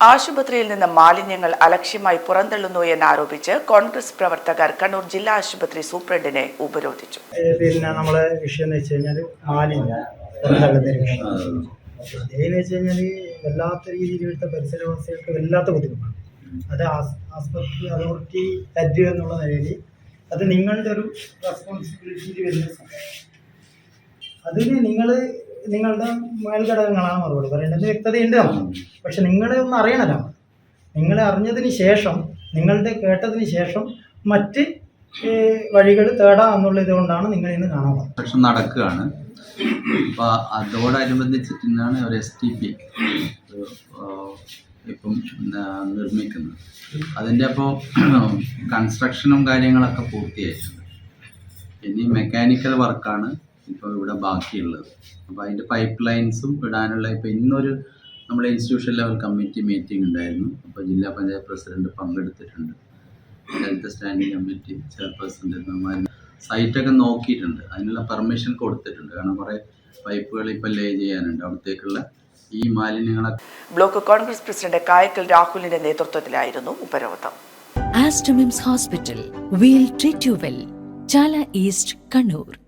ആശുപത്രിയിൽ നിന്ന് മാലിന്യങ്ങൾ അലക്ഷ്യമായി പുറന്തള്ളുന്നു എന്നാരോപിച്ച് കോൺഗ്രസ് പ്രവർത്തകർ കണ്ണൂർ ജില്ലാ ആശുപത്രി സൂപ്രണ്ടിനെ ഉപരോധിച്ചു. പിന്നെ നമ്മളെ വിഷയം എന്ന് വെച്ച് കഴിഞ്ഞാൽ മാലിന്യം അതേന്ന് വെച്ച് കഴിഞ്ഞാൽ വല്ലാത്ത രീതിയിൽ ഇവിടുത്തെ പരിസരവാസികൾക്ക് വല്ലാത്ത ബുദ്ധിമുട്ടാണ്. അത് ആസ്- ആസ്പത്രി അതോറിറ്റി ഹെഡ് എന്നുള്ള നിലയിൽ അത് നിങ്ങളുടെ ഒരു റെസ്പോൺസിബിലിറ്റി വരുന്ന സമയം അതിന് നിങ്ങൾ നിങ്ങളുടെ മേൽഘടകങ്ങളാണ് മറുപടി. പറയേണ്ടത് വ്യക്തതയുണ്ട് പക്ഷെ നിങ്ങളെ ഒന്ന് അറിയണല്ലോ നിങ്ങളെ അറിഞ്ഞതിന് ശേഷം നിങ്ങളുടെ കേട്ടതിന് ശേഷം മറ്റ് വഴികൾ തേടാം എന്നുള്ളത് കൊണ്ടാണ് നിങ്ങൾ ഇന്ന് കാണാൻ പക്ഷെ നടക്കുകയാണ്. അപ്പോൾ അതോടനുബന്ധിച്ചിട്ടാണ് ഒരു എസ് ടി പി ഇപ്പം നിർമ്മിക്കുന്നത്. അതിന്റെ അപ്പോൾ കൺസ്ട്രക്ഷനും കാര്യങ്ങളൊക്കെ പൂർത്തിയായിട്ടുണ്ട്. ഇനി മെക്കാനിക്കൽ വർക്കാണ് ഇപ്പോൾ ഇവിടെ ബാക്കിയുള്ളത്. അപ്പോൾ അതിന്റെ പൈപ്പ് ലൈൻസും ഇടാനുള്ള ഇപ്പോൾ ഇന്നൊരു നമ്മുടെ ഇൻസ്റ്റിറ്റ്യൂഷൻ ലെവൽ കമ്മിറ്റി മീറ്റിംഗ് ഉണ്ടായിരുന്നു. അപ്പോൾ ജില്ലാ പഞ്ചായത്ത് പ്രസിഡന്റ് പങ്കെടുത്തിട്ടുണ്ട്. ഹെൽത്ത് സ്റ്റാൻഡിംഗ് കമ്മിറ്റി ചെയർപേഴ്സൺ സൈറ്റൊക്കെ നോക്കിയിട്ടുണ്ട്. അതിനുള്ള പെർമിഷൻ കൊടുത്തിട്ടുണ്ട്. കാരണം കുറേ പൈപ്പുകൾ ഇപ്പം ലേ ചെയ്യാനുണ്ട്. അവിടത്തേക്കുള്ള ഈ മാലിന്യങ്ങളൊക്കെ ബ്ലോക്ക് കോൺഗ്രസ് പ്രസിഡന്റ് കായക്കൽ രാഹുലിന്റെ നേതൃത്വത്തിലായിരുന്നു ഉപരോധം. Aster MIMS hospital we'll treat you well Chala east Kannur.